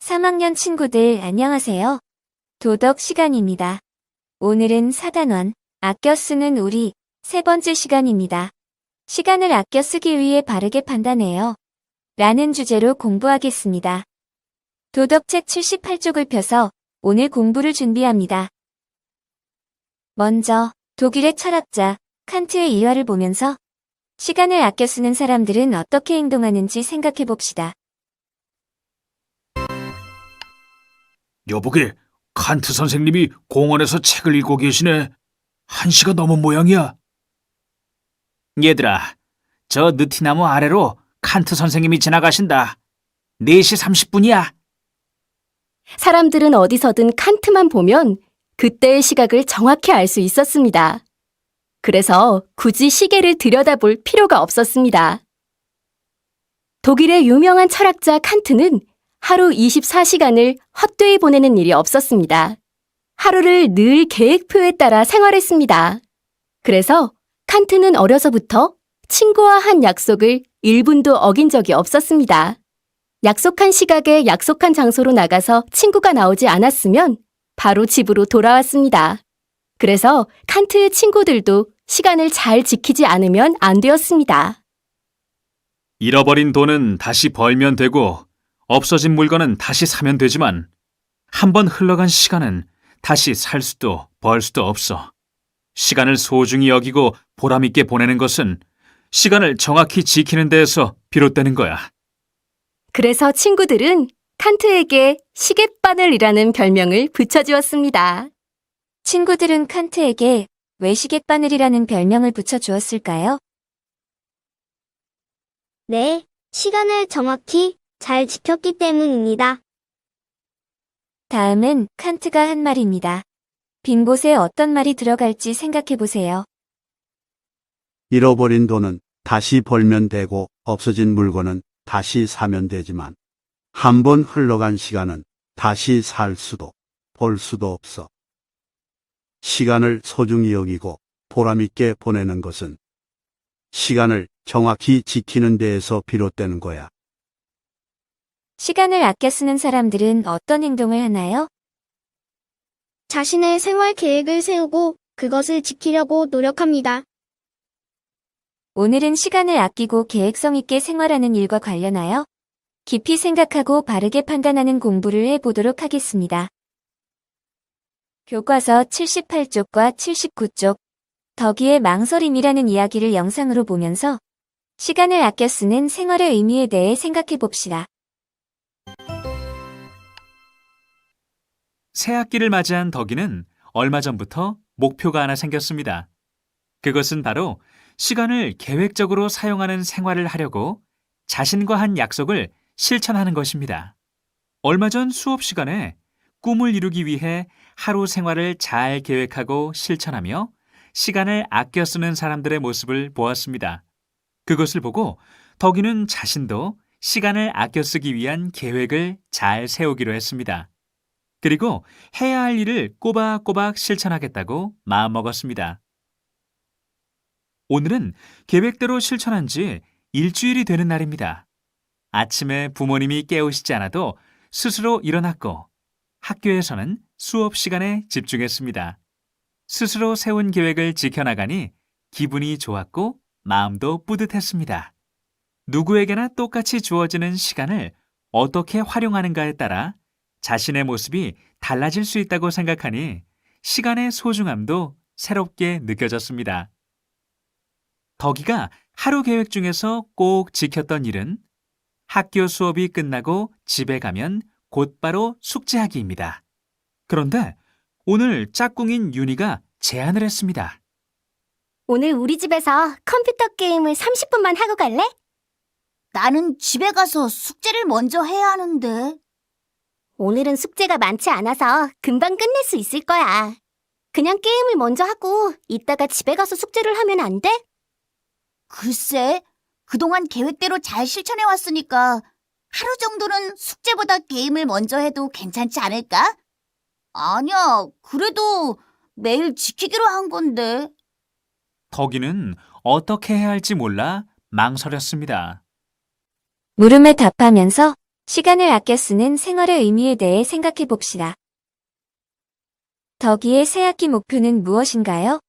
3학년 친구들 안녕하세요. 도덕 시간입니다. 오늘은 사단원, 아껴 쓰는 우리 세 번째 시간입니다. 시간을 아껴 쓰기 위해 바르게 판단해요. 라는 주제로 공부하겠습니다. 도덕책 78쪽을 펴서 오늘 공부를 준비합니다. 먼저 독일의 철학자 칸트의 일화를 보면서 시간을 아껴 쓰는 사람들은 어떻게 행동하는지 생각해 봅시다. 여보게, 칸트 선생님이 공원에서 책을 읽고 계시네. 한 시가 넘은 모양이야. 얘들아, 저 느티나무 아래로 칸트 선생님이 지나가신다. 4시 30분이야. 사람들은 어디서든 칸트만 보면 그때의 시각을 정확히 알 수 있었습니다. 그래서 굳이 시계를 들여다볼 필요가 없었습니다. 독일의 유명한 철학자 칸트는 하루 24시간을 헛되이 보내는 일이 없었습니다. 하루를 늘 계획표에 따라 생활했습니다. 그래서 칸트는 어려서부터 친구와 한 약속을 1분도 어긴 적이 없었습니다. 약속한 시각에 약속한 장소로 나가서 친구가 나오지 않았으면 바로 집으로 돌아왔습니다. 그래서 칸트의 친구들도 시간을 잘 지키지 않으면 안 되었습니다. 잃어버린 돈은 다시 벌면 되고, 없어진 물건은 다시 사면 되지만, 한 번 흘러간 시간은 다시 살 수도 벌 수도 없어. 시간을 소중히 여기고 보람있게 보내는 것은 시간을 정확히 지키는 데에서 비롯되는 거야. 그래서 친구들은 칸트에게 시계바늘이라는 별명을 붙여주었습니다. 친구들은 칸트에게 왜 시계바늘이라는 별명을 붙여주었을까요? 네, 시간을 정확히 잘 지켰기 때문입니다. 다음은 칸트가 한 말입니다. 빈 곳에 어떤 말이 들어갈지 생각해 보세요. 잃어버린 돈은 다시 벌면 되고 없어진 물건은 다시 사면 되지만 한 번 흘러간 시간은 다시 살 수도 벌 수도 없어. 시간을 소중히 여기고 보람있게 보내는 것은 시간을 정확히 지키는 데에서 비롯되는 거야. 시간을 아껴 쓰는 사람들은 어떤 행동을 하나요? 자신의 생활 계획을 세우고 그것을 지키려고 노력합니다. 오늘은 시간을 아끼고 계획성 있게 생활하는 일과 관련하여 깊이 생각하고 바르게 판단하는 공부를 해보도록 하겠습니다. 교과서 78쪽과 79쪽, 덕이의 망설임이라는 이야기를 영상으로 보면서 시간을 아껴 쓰는 생활의 의미에 대해 생각해 봅시다. 새 학기를 맞이한 덕이는 얼마 전부터 목표가 하나 생겼습니다. 그것은 바로 시간을 계획적으로 사용하는 생활을 하려고 자신과 한 약속을 실천하는 것입니다. 얼마 전 수업 시간에 꿈을 이루기 위해 하루 생활을 잘 계획하고 실천하며 시간을 아껴 쓰는 사람들의 모습을 보았습니다. 그것을 보고 덕이는 자신도 시간을 아껴 쓰기 위한 계획을 잘 세우기로 했습니다. 그리고 해야 할 일을 꼬박꼬박 실천하겠다고 마음먹었습니다. 오늘은 계획대로 실천한 지 일주일이 되는 날입니다. 아침에 부모님이 깨우시지 않아도 스스로 일어났고 학교에서는 수업 시간에 집중했습니다. 스스로 세운 계획을 지켜나가니 기분이 좋았고 마음도 뿌듯했습니다. 누구에게나 똑같이 주어지는 시간을 어떻게 활용하는가에 따라 자신의 모습이 달라질 수 있다고 생각하니 시간의 소중함도 새롭게 느껴졌습니다. 덕이가 하루 계획 중에서 꼭 지켰던 일은 학교 수업이 끝나고 집에 가면 곧바로 숙제하기입니다. 그런데 오늘 짝꿍인 윤희가 제안을 했습니다. 오늘 우리 집에서 컴퓨터 게임을 30분만 하고 갈래? 나는 집에 가서 숙제를 먼저 해야 하는데. 오늘은 숙제가 많지 않아서 금방 끝낼 수 있을 거야. 그냥 게임을 먼저 하고 이따가 집에 가서 숙제를 하면 안 돼? 글쎄, 그동안 계획대로 잘 실천해 왔으니까 하루 정도는 숙제보다 게임을 먼저 해도 괜찮지 않을까? 아니야, 그래도 매일 지키기로 한 건데. 덕이는 어떻게 해야 할지 몰라 망설였습니다. 물음에 답하면서 시간을 아껴 쓰는 생활의 의미에 대해 생각해 봅시다. 덕이의 새학기 목표는 무엇인가요?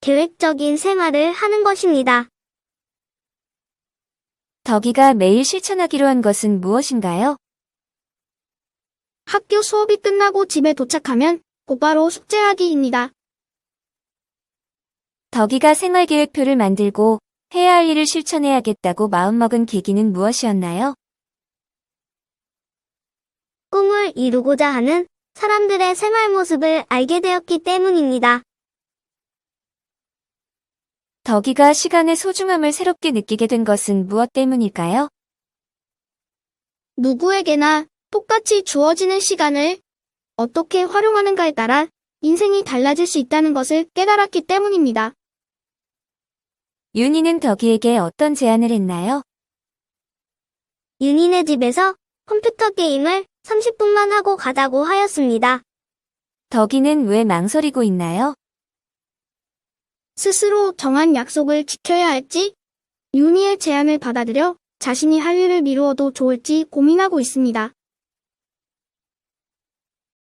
계획적인 생활을 하는 것입니다. 덕이가 매일 실천하기로 한 것은 무엇인가요? 학교 수업이 끝나고 집에 도착하면 곧바로 숙제하기입니다. 덕이가 생활계획표를 만들고 해야 할 일을 실천해야겠다고 마음먹은 계기는 무엇이었나요? 꿈을 이루고자 하는 사람들의 생활 모습을 알게 되었기 때문입니다. 덕이가 시간의 소중함을 새롭게 느끼게 된 것은 무엇 때문일까요? 누구에게나 똑같이 주어지는 시간을 어떻게 활용하는가에 따라 인생이 달라질 수 있다는 것을 깨달았기 때문입니다. 윤희는 덕이에게 어떤 제안을 했나요? 윤희네 집에서 컴퓨터 게임을 30분만 하고 가자고 하였습니다. 덕이는 왜 망설이고 있나요? 스스로 정한 약속을 지켜야 할지, 윤희의 제안을 받아들여 자신이 할 일을 미루어도 좋을지 고민하고 있습니다.